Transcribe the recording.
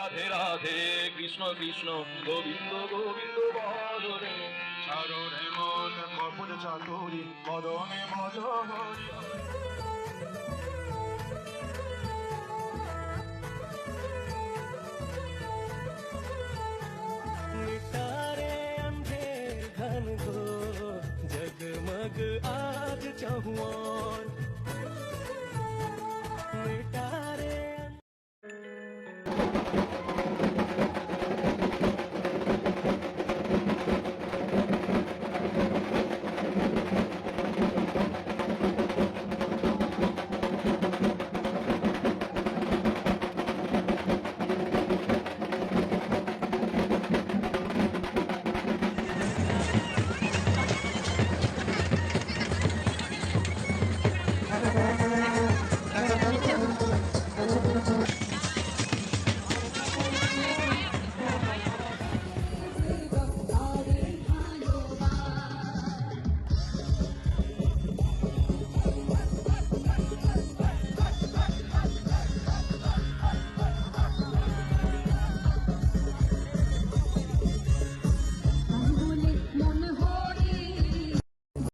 রাধে রাধে, কৃষ্ণ কৃষ্ণ, গোবিন্দ গোবিন্দ বদরে ছাড়ো মন কপট চাতুরি মদনে মদ হরি मिटारे अंधेर घन घोर जगमग आज चाहूं